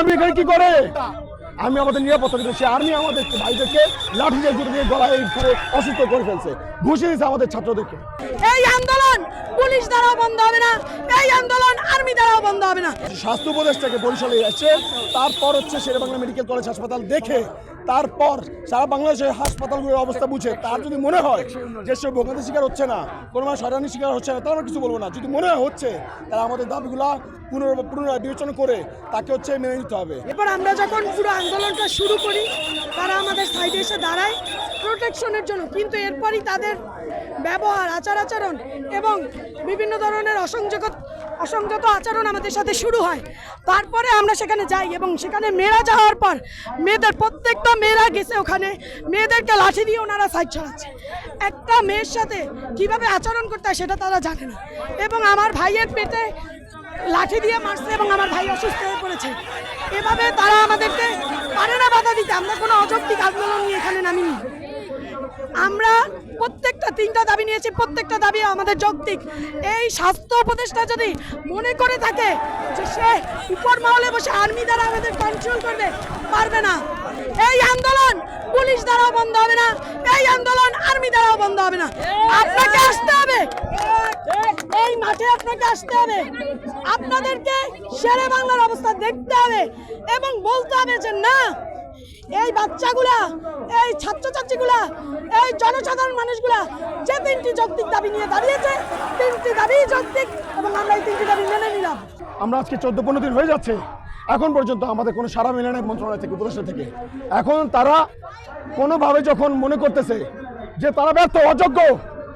Army এখানে কি করে? আমি আমাদের নিরাপত্তা দিতে আর্মি আমাদের ভাইদেরকে লাঠি দিয়ে গলায় করে অসুস্থ করে ফেলছে। ঘুষে দিয়েছে আমাদের ছাত্রদেরকে। এই আন্দোলন পুলিশ দ্বারা বন্ধ হবে না। এই আন্দোলন আর্মি বন্ধ হবে না। স্বাস্থ্য উপদেষ্টাকে বরিশালে এসে তারপর হচ্ছে শেরেবাংলা মেডিকেল কলেজ হাসপাতাল দেখে তারপর সারা বাংলাদেশের হাসপাতালগুলোর অবস্থা বুঝে তার যদি মনে হয় যে সে ভোগান্তি শিকার হচ্ছে না কোনো মানুষ হয়রানি শিকার হচ্ছে না তাহলে আমরা কিছু বলব না। যদি মনে হচ্ছে তাহলে আমাদের দাবিগুলা পুনর পুনরায় বিবেচনা করে তাকে হচ্ছে মেনে নিতে হবে। এরপর আমরা যখন পুরো আন্দোলনটা শুরু করি তারা আমাদের সাইডে এসে দাঁড়ায় প্রোটেকশনের জন্য। কিন্তু এরপরই তাদের ব্যবহার আচার আচরণ এবং বিভিন্ন ধরনের অসংযোগ অসংযত আচরণ আমাদের সাথে শুরু হয়। তারপরে আমরা সেখানে যাই এবং সেখানে মেয়েরা যাওয়ার পর মেয়েদের প্রত্যেকটা মেয়েরা গেছে ওখানে। মেয়েদেরকে লাঠি দিয়ে ওনারা সাইড ছড়াচ্ছে। একটা মেয়ের সাথে কীভাবে আচরণ করতে হয় সেটা তারা জানে না। এবং আমার ভাইয়ের পেটে লাঠি দিয়ে মারছে এবং আমার ভাই অসুস্থ হয়ে পড়েছে। এভাবে তারা আমাদেরকে পারে না বাধা দিতে। আমরা কোনো অযৌক্তিক আন্দোলন নিয়ে এখানে নামিনি। আমরা প্রত্যেকটা তিনটা দাবি নিয়েছি, প্রত্যেকটা দাবি আমাদের যৌক্তিক। এই স্বাস্থ্য উপদেষ্টা যদি মনে করে থাকে যে সে উপর মহলে বসে আর্মি দ্বারা আমাদের কন্ট্রোল করবে, পারবে না। এই আন্দোলন পুলিশ দ্বারাও বন্ধ হবে না, এই আন্দোলন আর্মি দ্বারাও বন্ধ হবে না। আপনাকে আসতে হবে। এই মাঠে আপনাকে আসতে হবে। আপনাদেরকে শেরে বাংলার অবস্থা দেখতে হবে এবং বলতে হবে যে না এই বাচ্চাগুলা, এই ছাত্রছাত্রীগুলা, এই জনসাধারণ মানুষগুলা যে তিনটি যৌক্তিক দাবি নিয়ে দাঁড়িয়েছে, তিনটি দাবি যৌক্তিক এবং আমরা এই তিনটি দাবি মেনে নিলাম। আমরা আজকে চোদ্দ পনেরো দিন হয়ে যাচ্ছে, এখন পর্যন্ত আমাদের কোনো সারা মেলে নাই মন্ত্রণালয় থেকে, উপদেষ্টা থেকে। এখন তারা কোনোভাবে যখন মনে করতেছে যে তারা ব্যর্থ, অযোগ্য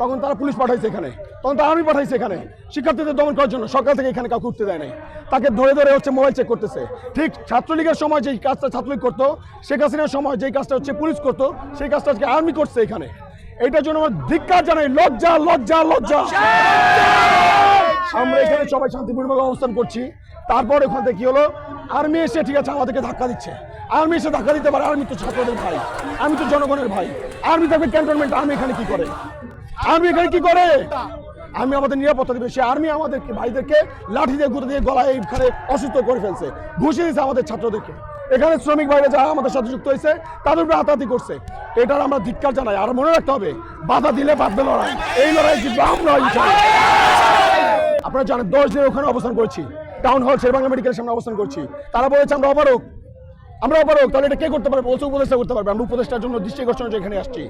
তখন তারা পুলিশ পাঠাইছে এখানে। তখন তারা আর্মি পাঠাইছে এখানে। শিক্ষার্থীদের দমন করার জন্য সরকার থেকে এখানে কাউকে উঠতে দেয় নাই। তাকে ধরে ধরে হচ্ছে মোবাইল চেক করতেছে। ঠিক ছাত্রলীগের সময় যেই কাজটা ছাত্রলীগ করতো, শেখ হাসিনার সময় যেই কাজটা হচ্ছে পুলিশ করতো, সেই কাজটা আজকে আর্মি করছে এখানে। এইটার জন্য আমার ধিক্কার জানাই, লজ্জা লজ্জা লজ্জা। আমরা এখানে সবাই শান্তিপূর্ণভাবে অবস্থান করছি। তারপর ওখান থেকে কি হলো? আর্মি এসে ঠিক আছে আমাদেরকে ধাক্কা দিচ্ছে। আর্মি এসে ধাক্কা দিতে পারে আর্মি তো ছাত্রদের ভাই। আর্মি তো জনগণের ভাই। আর্মি থাকবে ক্যান্টনমেন্ট আর্মি এখানে কি করে? আর্মি এখানে কি করে? আমি আমাদের নিরাপত্তা দিবে। সে আর্মি আমাদের ভাইদেরকে লাঠি দিয়ে, গুঁড়ো দিয়ে গলায় এইখানে অসুস্থ করে ফেলছে। ঘুষে দিয়েছে আমাদের ছাত্রদেরকে। এখানে শ্রমিক ভাইরা যারা আমাদের সাথে যুক্ত হয়েছে, তাদের উপরে হাতাহাতি করছে। এটার আমরা ধিক্কার জানাই। আর মনে রাখতে হবে, বাধা দিলে বাঁধবে লড়াই। এই লড়াই জিতবে আমরা। আপনারা জানেন, দশ দিন ওখানে অবস্থান করছি। টাউন হল শেরবাংলা মেডিকেলের সামনে অবস্থান করছি। তারা বলেছে, আমরা অপারক আমরা অপারক তাহলে এটা কে করতে পারবে? বলছে উপদেষ্টা করতে পারবে। আমরা উপদেষ্টার জন্য দৃষ্টি আকর্ষণের জন্য এখানে আসছি।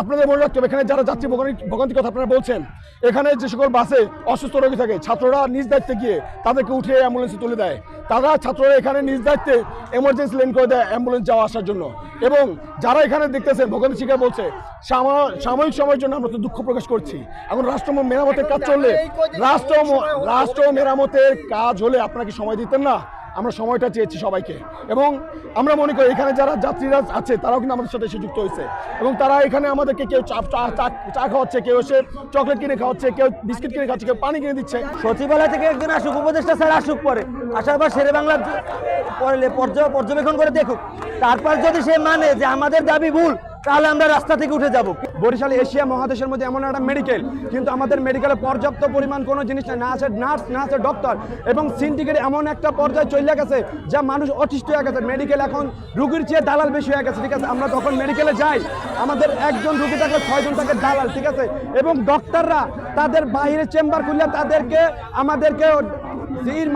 আপনাদের মনে রাখতে হবে এখানে যারা যাত্রী ভোগান্তি ভোগান্তির কথা আপনারা বলছেন এখানে যে সকল বাসে অসুস্থ রোগী থাকে ছাত্ররা নিজ দায়িত্বে গিয়ে তাদেরকে উঠিয়ে অ্যাম্বুলেন্সে তুলে দেয়। তারা ছাত্ররা এখানে নিজ দায়িত্বে এমার্জেন্সি লেন করে দেয় অ্যাম্বুলেন্স যাওয়া আসার জন্য। এবং যারা এখানে দেখতেছেন ভোগান্তি শিকার বলছে সাময়িক সময়ের জন্য আমরা তো দুঃখ প্রকাশ করছি। এখন রাষ্ট্র মেরামতের কাজ চললে রাষ্ট্র রাষ্ট্র মেরামতের কাজ হলে আপনাকে সময় দিতেন না। আমরা সময়টা চেয়েছি সবাইকে। এবং আমরা মনে করি এখানে যারা যাত্রীরা আছে, তারাও কিন্তু আমাদের সাথে যুক্ত হয়েছে। এবং তারা এখানে আমাদেরকে কেউ চা, চা- চা- খাওয়াচ্ছে, কেউ এসে চকলেট কিনে খাওয়াচ্ছে, কেউ বিস্কিট কিনে খাচ্ছে কেউ পানি কিনে দিচ্ছে। সচিবালয় থেকে একজন আসুক, উপদেষ্টা স্যার আসুক পরে। আসার পর শেরে বাংলা পরে পর্য- পর্যবেক্ষণ করে দেখুক। তারপর যদি সে মানে যে আমাদের দাবি ভুল তাহলে আমরা রাস্তা থেকে উঠে যাব। বরিশাল এশিয়া মহাদেশের মধ্যে এমন একটা মেডিকেল কিন্তু আমাদের মেডিকেলে পর্যাপ্ত পরিমাণ কোনো জিনিস নেই। না আছে নার্স না আছে ডক্টর এবং সিন্ডিকেট এমন একটা পর্যায়ে চলে গেছে যা মানুষ অতিষ্ঠ হয়ে গেছে। মেডিকেল এখন রুগীর চেয়ে দালাল বেশি হয়ে গেছে, ঠিক আছে? আমরা তখন মেডিকেলে যাই, আমাদের একজন রুগী থাকে, ছয়জন থাকে দালাল, ঠিক আছে? এবং ডক্টররা তাদের বাইরে চেম্বার খুললে তাদেরকে, আমাদেরকে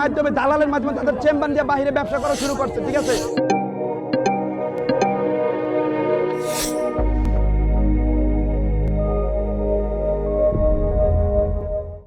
মাধ্যমে, দালালের মাধ্যমে তাদের চেম্বার দিয়ে বাইরে ব্যবসা করা শুরু করছে, ঠিক আছে?